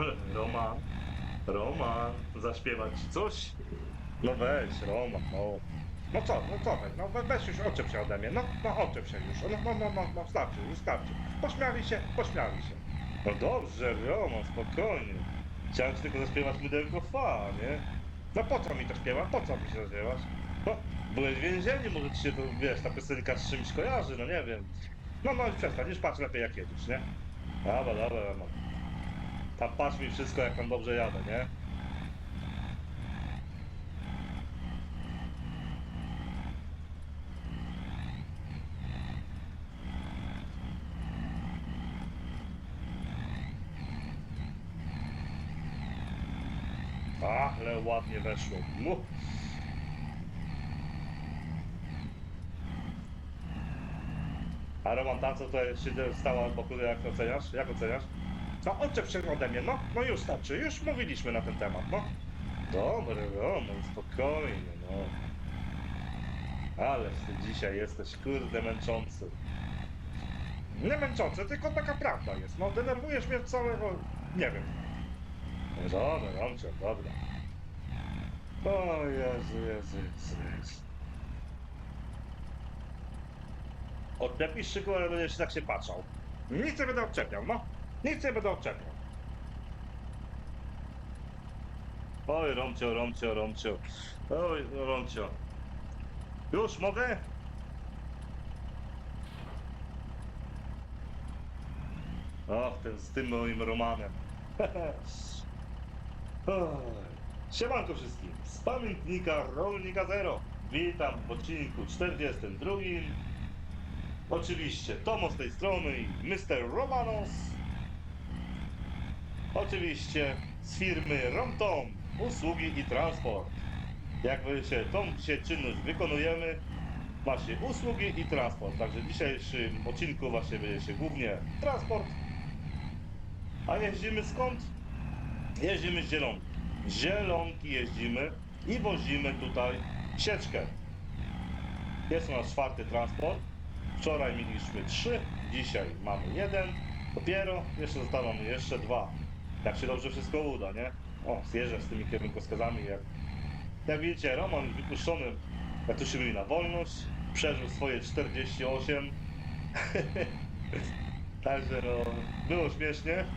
Roman, Roman, zaśpiewać coś? No weź, Roman, no. No co, no co no we- weź już oczep się ode mnie, no, no oczep się już, no, no, no, no, no starczy, już starczy. Pośmiali się, pośmiali się. No dobrze, Roman, spokojnie. Chciałem ci tylko zaśpiewać mydełko fa, nie? No po co mi to śpiewa, po co mi się zaśpiewasz? No, byłeś w więzieniu, może ci się to, wiesz, ta piosenka z czymś kojarzy, no nie wiem. No, no już przestań, już patrz lepiej jak jedziesz, nie? Dobra, dobra, Roman. Tam patrz mi wszystko, jak tam dobrze jadę, nie? Ale ładnie weszło. Mu. A Roman, ta co tutaj siedzę, stała od boku, jak oceniasz? Jak oceniasz? No oczep się ode mnie, no, no już starczy, już mówiliśmy na ten temat, no. Dobry Roman, spokojnie, no. Ale ty dzisiaj jesteś kurde męczący. Nie męczące, tylko taka prawda jest, no denerwujesz mnie całego, nie wiem. Dobra, Romcio, dobra. O Jezu, Jezu, Jezu, Jezu. Odlepisz szyku, ale będziesz tak się patrzał. Nic nie będę odczepiał, no. Nic nie będę odczepiał. Oj, Romcio, Romcio, Romcio. Oj, no, Romcio. Już mogę? Och, ten z tym moim Romanem. Siemanko wszystkim. Z pamiętnika Rolnika Zero. Witam w odcinku 42. Oczywiście Tomo z tej strony i Mr. Romanos. Oczywiście z firmy RomTom, usługi i transport. Jak się tą się czynność wykonujemy, właśnie usługi i transport. Także w dzisiejszym odcinku właśnie będzie się głównie transport. A jeździmy skąd? Jeździmy z Zielonki. Zielonki jeździmy i wozimy tutaj sieczkę. Jest u nas czwarty transport. Wczoraj mieliśmy trzy, dzisiaj mamy jeden. Dopiero jeszcze zostaną jeszcze dwa. Jak się dobrze wszystko uda, nie? O, zjeżdżę z tymi kierunkowskazami. Jak, jak widzicie, Roman wypuszczony, jak to się mówi, na wolność. Przeżył swoje 48. Także no, było śmiesznie.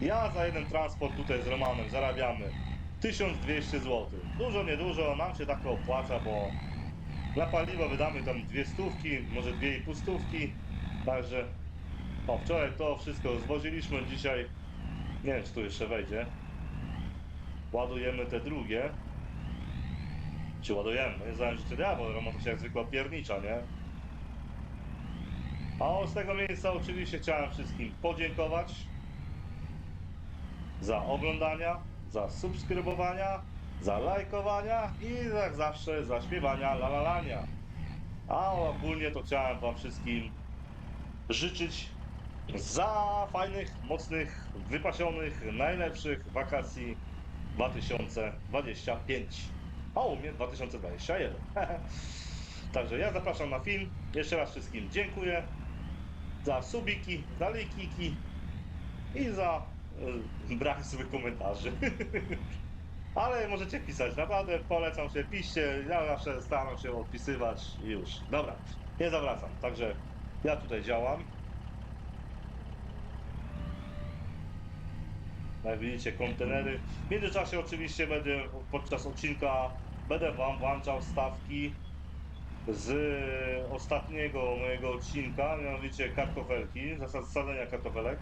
Ja za jeden transport tutaj z Romanem zarabiamy 1200 zł. Dużo, niedużo, nam się tak opłaca, bo na paliwo wydamy tam dwie stówki, może dwie i pół stówki. Także o, wczoraj to wszystko zwoziliśmy, dzisiaj nie wiem czy tu jeszcze wejdzie. Ładujemy te drugie. Czy ładujemy? Nie znałem, że ja, bo Roman to się jak zwykła piernicza, nie? A z tego miejsca oczywiście chciałem wszystkim podziękować za oglądania, za subskrybowania, za lajkowania i jak zawsze za śpiewania lalalania. A ogólnie to chciałem wam wszystkim życzyć za fajnych, mocnych, wypasionych, najlepszych wakacji 2025. A u mnie 2021. Także ja zapraszam na film. Jeszcze raz wszystkim dziękuję za subiki, za lajkiki i za y, brak złych komentarzy. Ale możecie pisać, naprawdę polecam się, piszcie, ja zawsze staram się odpisywać i już. Dobra, nie zawracam, także ja tutaj działam. Jak widzicie, kontenery. W międzyczasie oczywiście będę podczas odcinka będę wam włączał stawki z ostatniego mojego odcinka, mianowicie kartofelki, zasad sadzenia kartofelek.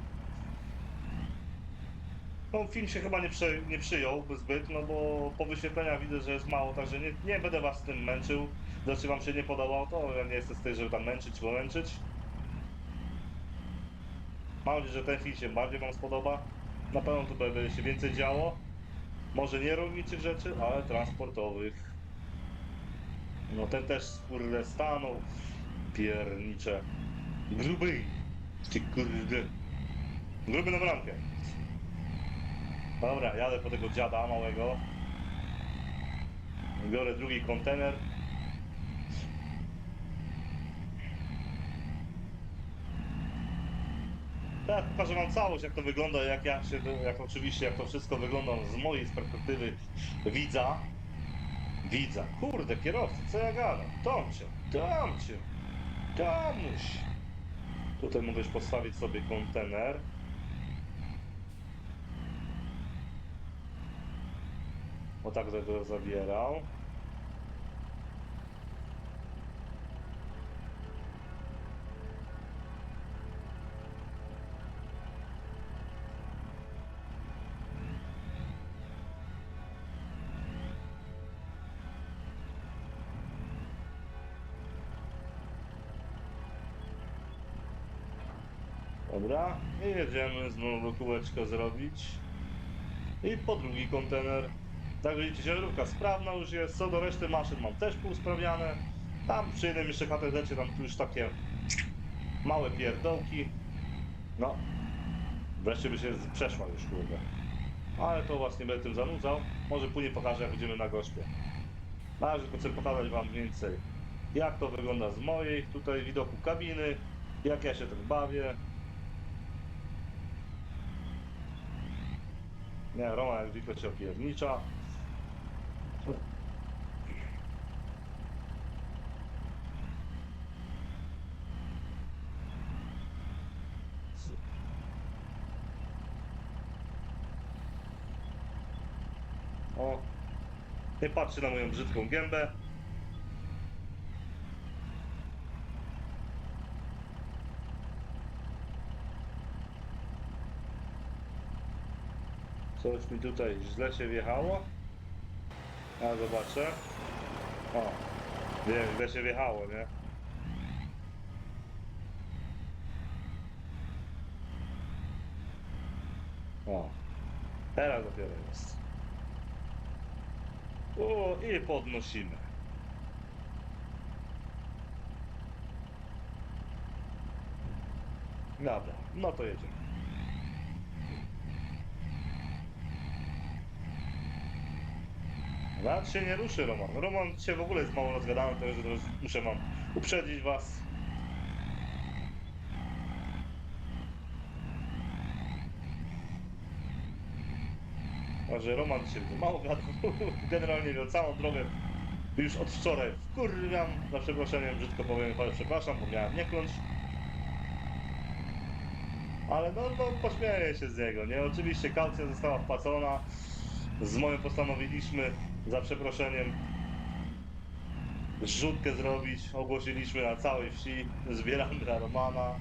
No, film się chyba nie, przy, nie przyjął zbyt, no bo po wyświetleniach widzę, że jest mało, także nie, nie będę was z tym męczył. Znaczy wam się nie podobało, to ja nie jestem z tej, żeby tam męczyć, bo męczyć. Mam nadzieję, że ten film się bardziej wam spodoba. Na pewno tu będzie się więcej działo. Może nie rolniczych rzeczy, ale transportowych. No ten też kurde stanął. Piernicze. Gruby. Ty kurde. Gruby na bramkę. Dobra, jadę po tego dziada małego. Biorę drugi kontener. Teraz pokażę wam całość, jak to wygląda, jak ja się, jak oczywiście, jak to wszystko wygląda z mojej perspektywy widza. Widza. Kurde, kierowcy, co ja gadam? Tomcie, Tomcie, Tomuś. Tutaj mogłeś postawić sobie kontener. O tak będę zabierał. Dobra, i jedziemy znowu kółeczko zrobić. I po drugi kontener. Tak widzicie, ciężarówka sprawna już jest, co do reszty maszyn mam też półsprawiane. Tam przy jednym jeszcze HTZ tam już takie małe pierdołki. No, wreszcie by się przeszła już kurde. Ale to was nie będę tym zanudzał. Może później pokażę jak będziemy na gospie. Na razie chcę pokazać wam więcej jak to wygląda z mojej tutaj widoku kabiny, jak ja się tak bawię. Nie, Roma jak zwykle się opiernicza. O, nie patrzy na moją brzydką gębę. Coś mi tutaj źle się wjechało. A zobaczę. O, wiem, źle się wjechało, nie? O, teraz dopiero jest. O, i podnosimy. Dobra, no to jedziemy. Nawet się nie ruszy Roman. Roman dzisiaj w ogóle jest mało rozgadany, to muszę wam uprzedzić was. A że Roman się mało gadał, generalnie miał całą drogę już od wczoraj wkurwiam, za przeproszeniem brzydko powiem, ale przepraszam, bo miałem nie kląć. Ale no, no pośmieję się z niego, nie? Oczywiście kaucja została wpłacona, z moją postanowiliśmy, za przeproszeniem, zrzutkę zrobić, ogłosiliśmy na całej wsi, zbieramy dla Romana.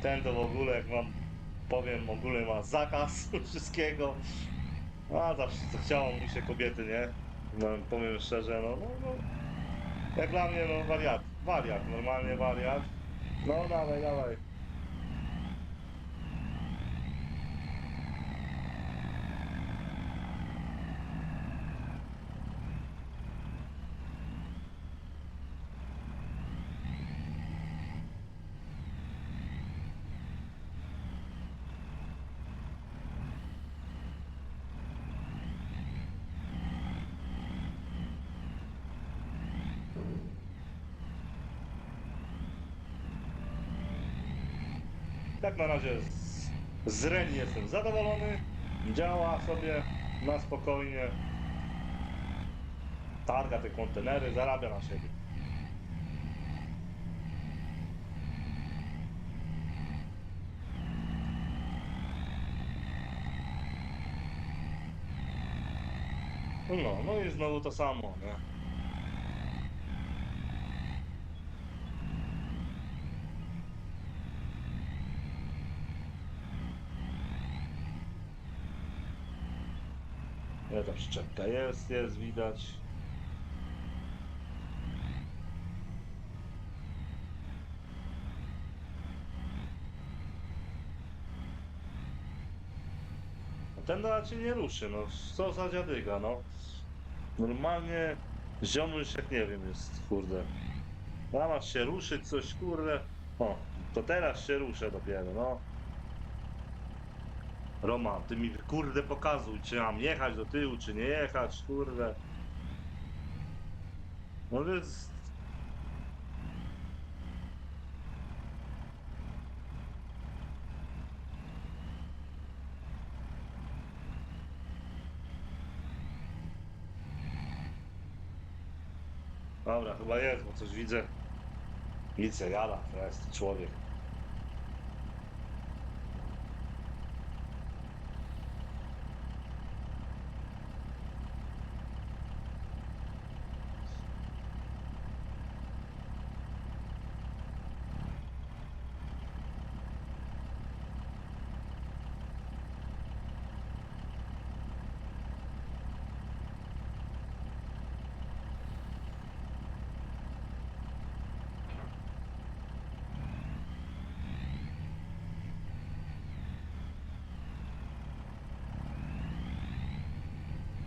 Ten to w ogóle, jak wam powiem, w ogóle ma zakaz wszystkiego. A zawsze co chciało mu się kobiety, nie? No, powiem szczerze, no, no, no. Jak dla mnie, no wariat, wariat, normalnie wariat. No dawaj, dawaj. Tak na razie z, z jestem zadowolony. Działa sobie na spokojnie. Targa te kontenery, zarabia na siebie. No, no i znowu to samo, nie? Szczepka jest, jest widać. A ten się nie ruszy, no co za dziadyga, no. Normalnie ziomuś jak nie wiem jest, kurde. Zamiast się ruszyć coś, kurde. O, to teraz się ruszę dopiero, no. Roma, ty mi kurde pokazuj, czy mam jechać do tyłu, czy nie jechać, kurde. No więc... Dobra, chyba jest, bo coś widzę. Nic nie to jest człowiek.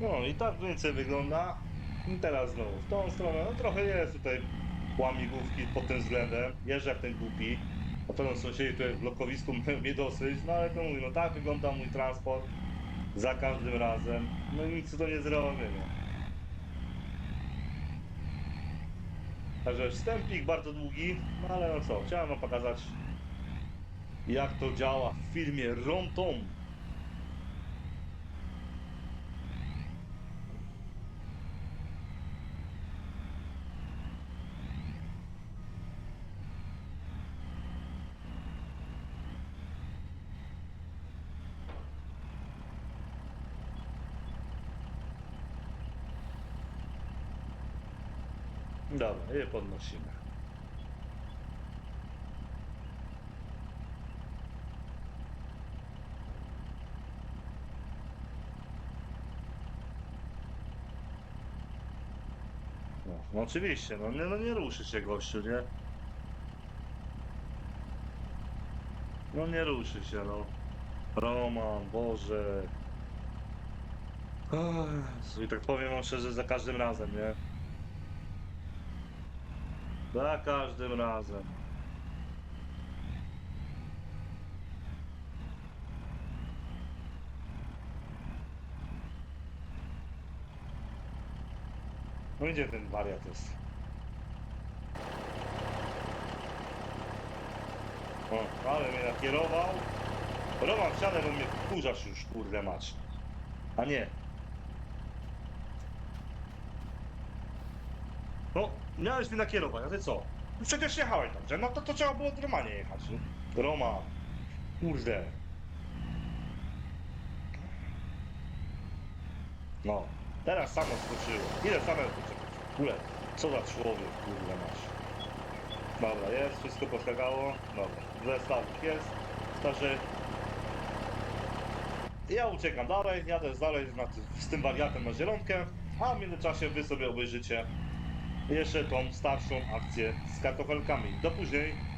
No i tak mniej więcej wygląda. I teraz znowu w tą stronę, no trochę jest tutaj łamigłówki pod tym względem. Jeżdżę jak ten głupi. Na pewno sąsiedzi tutaj w blokowisku mnie dosyć, no ale to mówię, no tak wygląda mój transport za każdym razem. No i nic to nie zrobię, nie. Także wstępik bardzo długi, no ale no co, chciałem wam pokazać jak to działa w firmie Romtom. Dobra, je podnosimy. No, no oczywiście, no nie, no nie ruszy się gościu, nie? No nie ruszy się, no. Roman, Boże. I tak powiem wam szczerze, za każdym razem, nie? Za każdym razem. No gdzie ten wariat jest? O, ale mnie nakierował. Roman, wsiadaj, bo mnie kurzasz już, kurde mać. A nie. No, miałeś mnie nakierować, a ty co? No Przecież jechałeś dobrze, no to, to trzeba było do jechać. nie? Roma. Kurde. No, teraz samo skoczyło. Ile same poczekać? Kule, co za człowiek, kurde masz. Dobra, jest, wszystko poskakało. Dobra, zestawik jest. Starzy. Ja uciekam dalej, jadę dalej na, ty- z tym wariatem na zielonkę, a w międzyczasie wy sobie obejrzycie jeszcze tą starszą akcję z kartofelkami. Do później.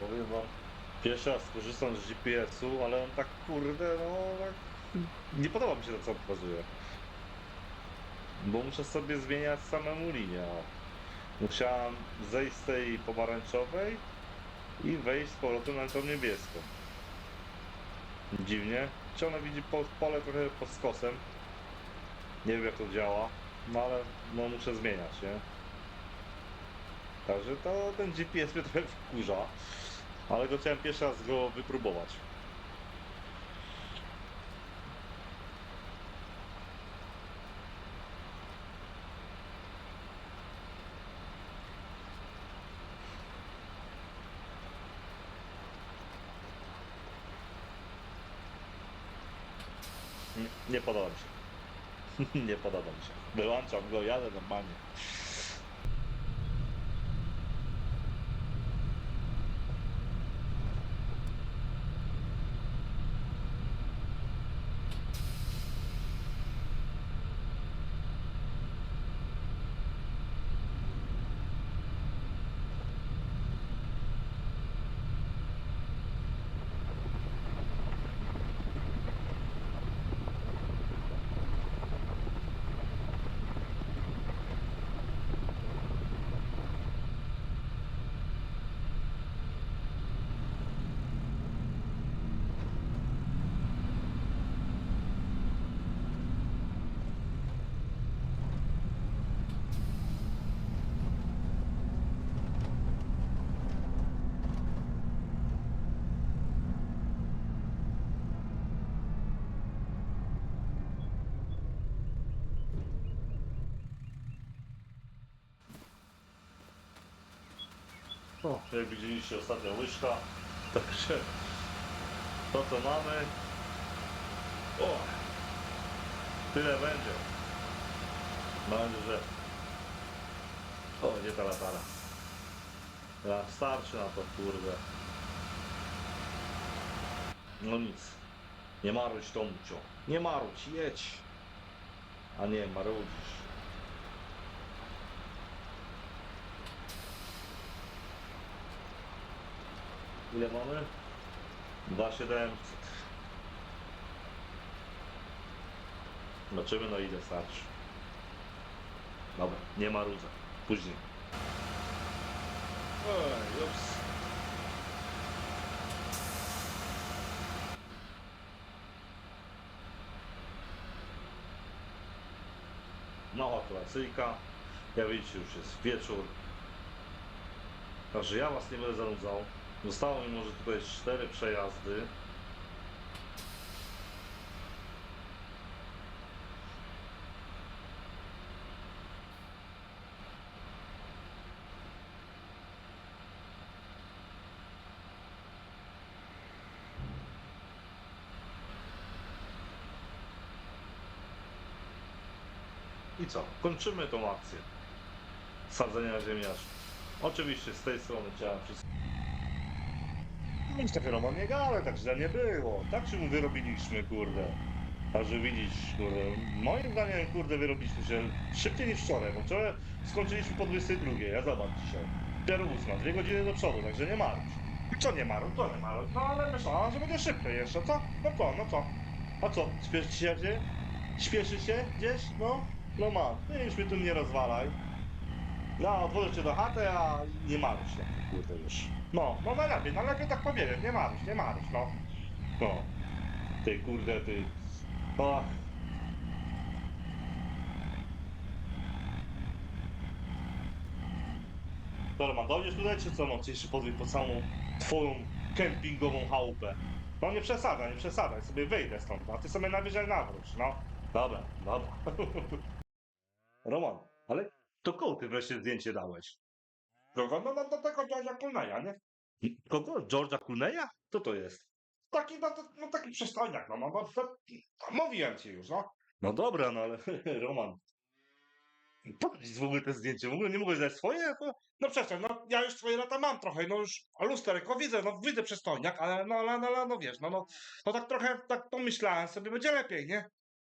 Powiem wam, pierwszy raz skorzystam z GPS-u, ale on tak kurde, no tak, nie podoba mi się to, co pokazuje. Bo muszę sobie zmieniać samemu linię. Musiałem zejść z tej pomarańczowej i wejść z powrotem na tą niebieską. Dziwnie. Czy ona widzi po, pole trochę pod skosem? Nie wiem jak to działa, no ale no muszę zmieniać, nie? Także to ten GPS mnie trochę wkurza, ale go chciałem pierwszy raz go wypróbować. Nie, nie podoba mi się. nie podoba mi się. Wyłączam go, jadę normalnie. O, jak widzieliście ostatnia łyżka, także to co mamy, o, tyle będzie. Mam nadzieję, że o, nie ta latara. Ja, starczy na to, kurde. No nic, nie marudź Tomcio, nie marudź, jedź, a nie marudzisz. Ile mamy? 2700. Zobaczymy no ile starczy. Dobra, nie ma róża. Później. Oj, ups. Mała klasyjka. Jak widzicie już jest wieczór. Także ja was nie będę zanudzał. Zostało mi może tutaj cztery przejazdy. I co? Kończymy tą akcję sadzenia ziemniaczków. Oczywiście z tej strony chciałem wszystko. Niestety Roman nie gale, tak źle nie było. Tak się wyrobiliśmy, kurde. Także widzisz, kurde, moim zdaniem, kurde, wyrobiliśmy się szybciej niż wczoraj, bo wczoraj skończyliśmy po 22, ja zobacz dzisiaj. Dopiero ósma, dwie godziny do przodu, także nie marudź. Co nie marudź, to nie marudź, no ale myślałem, że będzie szybciej jeszcze, co? No co, no co? A co, śpieszy się gdzie? Śpieszy się gdzieś? No, no ma, ty już mnie tu nie rozwalaj. No, odwożę cię do chaty, a nie marudź się, kurde już. No, no najlepiej, no lepiej tak powiedzieć, nie marudź, nie marudź, no. No, ty kurde, ty. Dobra, mam dojdziesz tutaj, czy co? Mam cię jeszcze podwójć pod samą twoją kempingową chałupę. No nie przesadzaj, nie przesadzaj, sobie wyjdę stąd, a ty sobie najwyżej nawróć, no. Dobra, dobra. Roman, ale to koło ty wreszcie zdjęcie dałeś? No, no, no, do tego George'a Clooney'a, nie? Kogo? George'a Clooney'a? Co to jest? Taki, no, no taki przystojniak, no, no, no to, mówiłem ci już, no. No dobra, no ale Roman, Pokaż w ogóle te zdjęcie, w ogóle nie mogłeś dać swoje? To... No przecież, no ja już swoje lata mam trochę, no już lusterko widzę, no widzę przystojniak, ale no, ale, no, ale, no wiesz, no, no, no tak trochę, tak pomyślałem sobie, będzie lepiej, nie?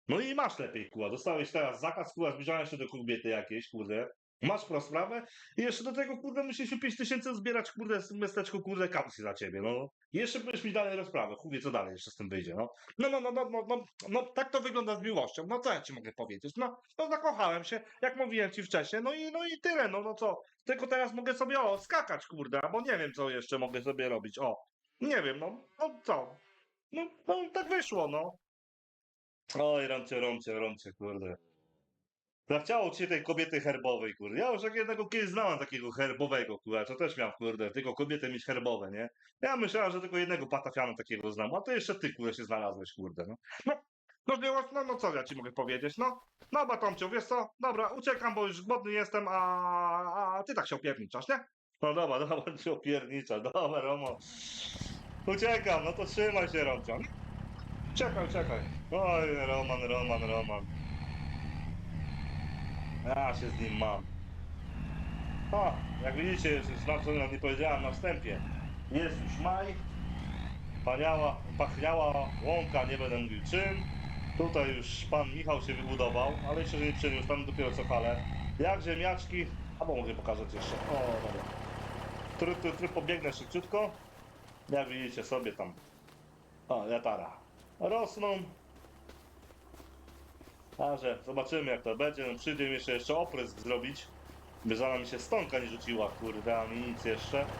No i masz lepiej, kuła, dostałeś teraz zakaz, kuła, zbliżania się do kobiety jakiejś, kurde. Masz rozprawę i jeszcze do tego, kurde, musieliśmy 5 tysięcy zbierać, kurde, w miasteczku, kurde, kaucji za ciebie, no. Jeszcze będziesz mi dalej rozprawę, chuwie, co dalej jeszcze z tym wyjdzie, no. No, no, no, no, no, no, no, tak to wygląda z miłością, no co ja ci mogę powiedzieć, no, no zakochałem się, jak mówiłem ci wcześniej, no i, no i tyle, no, no co, tylko teraz mogę sobie, o, skakać, kurde, albo nie wiem, co jeszcze mogę sobie robić, o, nie wiem, no, no co, no, no tak wyszło, no. Oj, romcie, romcie, romcie, kurde. Zachciało ci się tej kobiety herbowej, kurde. Ja już jednego kiedyś znałem takiego herbowego, kurde, co też miał, kurde, tylko kobiety mieć herbowe, nie? Ja myślałem, że tylko jednego patafiana takiego znam, a to jeszcze ty, kurde, się znalazłeś, kurde, no. No, no, no, no co ja ci mogę powiedzieć, no. No, Batomciu, wiesz co? Dobra, uciekam, bo już głodny jestem, a, a ty tak się opierniczasz, nie? No dobra, dobra, się opiernicza, dobra, Romo. Uciekam, no to trzymaj się, Romcio. Czekaj, czekaj. Oj, Roman, Roman, Roman. Ja się z nim mam. O, jak widzicie, już znam co nie powiedziałem na wstępie. Jest już maj. Paniała, pachniała łąka, nie będę mówił czym. Tutaj już pan Michał się wybudował, ale jeszcze nie przeniósł, tam dopiero co hale. Jak ziemniaczki, albo mogę pokazać jeszcze. O, dobra. Try, try, try, pobiegnę szybciutko. Jak widzicie sobie tam. O, jatara. Rosną. Także zobaczymy jak to będzie. No, przyjdzie mi jeszcze, jeszcze oprysk zrobić. By żona mi się stonka nie rzuciła, kurde, ani nic jeszcze.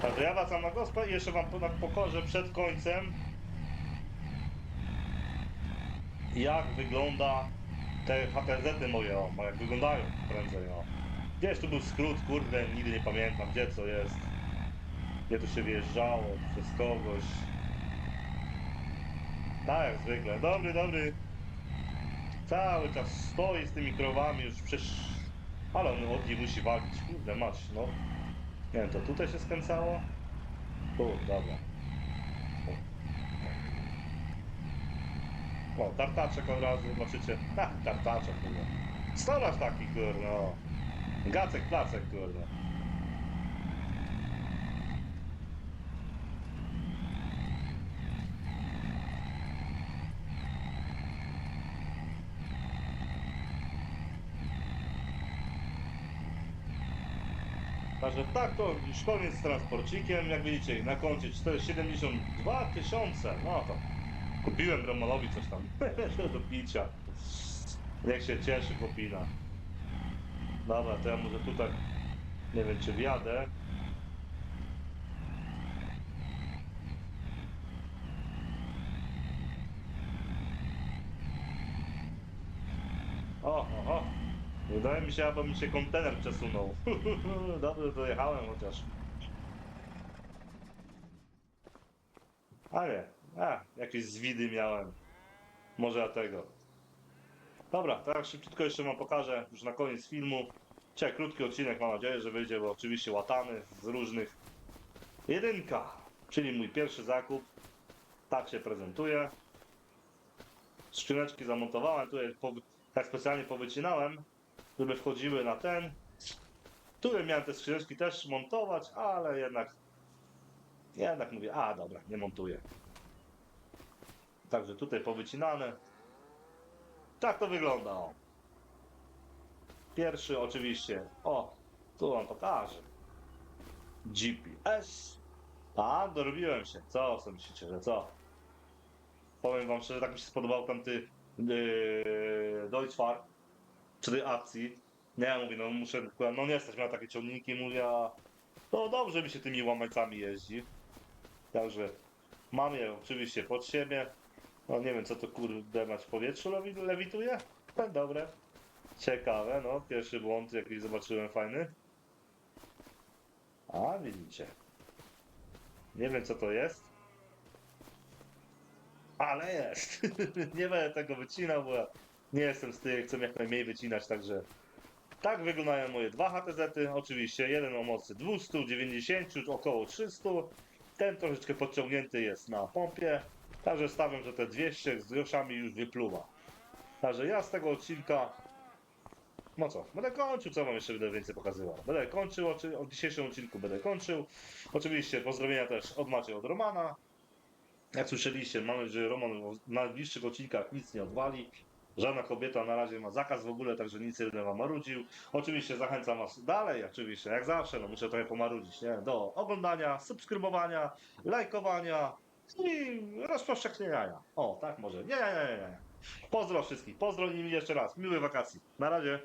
Także ja wracam na gospę i jeszcze wam po- pokorzę przed końcem jak wygląda te HTZ-y moje, o, jak wyglądają prędzej, o. Gdzieś tu był skrót, kurde, nigdy nie pamiętam, gdzie co jest. Gdzie tu się wjeżdżało, przez kogoś. Tak, jak zwykle. Dobry, dobry. Cały czas stoi z tymi krowami już przecież... Ale on od niej musi walić. Kurde, mać, no. Nie wiem, to tutaj się skręcało? Tu, dobra. O, tartaczek od razu, zobaczycie. Ha, tartaczek, kurde. Stolarz taki, kurde, no. Gacek, placek, kurde. Także tak to już koniec z transporcikiem. Jak widzicie, na koncie 472 tysiące. No to kupiłem Romanowi coś tam do picia. Niech się cieszy, chłopina. Dobra, to ja może tutaj nie wiem czy wjadę. O, o. Wydaje mi się, aby mi się kontener przesunął. Dobrze dojechałem chociaż. Ale, a, jakieś zwidy miałem. Może dlatego. Dobra, teraz szybciutko jeszcze wam pokażę, już na koniec filmu. Dzisiaj krótki odcinek, mam nadzieję, że wyjdzie, bo oczywiście łatany z różnych. Jedynka, czyli mój pierwszy zakup. Tak się prezentuje. Skrzyneczki zamontowałem, tutaj po, tak specjalnie powycinałem, żeby wchodziły na ten. Tutaj miałem te skrzyneczki też montować, ale jednak jednak mówię, a dobra, nie montuję. Także tutaj powycinane. Tak to wygląda. O. Pierwszy oczywiście. O, tu wam pokażę. GPS. A, dorobiłem się. Co sobie myślicie, że co? Powiem wam szczerze, tak mi się spodobał tamty yy, Deutschfahrt przy tej akcji. Nie, mówię, no muszę, no nie stać miał takie ciągniki, mówię, a no dobrze mi się tymi łamajcami jeździ. Także mam je oczywiście pod siebie. No nie wiem co to kurde mać w powietrzu lewi- lewituje. No, dobre. Ciekawe, no. Pierwszy błąd jakiś zobaczyłem fajny. A widzicie. Nie wiem co to jest. Ale jest. nie będę tego wycinał, bo ja nie jestem z tych, co jak najmniej wycinać, także tak wyglądają moje dwa HTZ-y. Oczywiście jeden o mocy 290, około 300. Ten troszeczkę podciągnięty jest na pompie. Także stawiam, że te 200 z groszami już wypluwa. Także ja z tego odcinka. No co, będę kończył, co wam jeszcze będę więcej pokazywał. Będę kończył, oczy- od dzisiejszym odcinku będę kończył. Oczywiście pozdrowienia też od Macie od Romana. Jak słyszeliście, mamy, że Roman w najbliższych odcinkach nic nie odwali. Żadna kobieta na razie ma zakaz w ogóle, także nic nie wam marudził. Oczywiście zachęcam was dalej, oczywiście, jak zawsze, no muszę trochę pomarudzić, nie? Do oglądania, subskrybowania, lajkowania i rozpowszechniania. O, tak może. Nie, nie, nie, nie. Pozdro wszystkich, pozdro nimi jeszcze raz. Miłych wakacji. Na razie.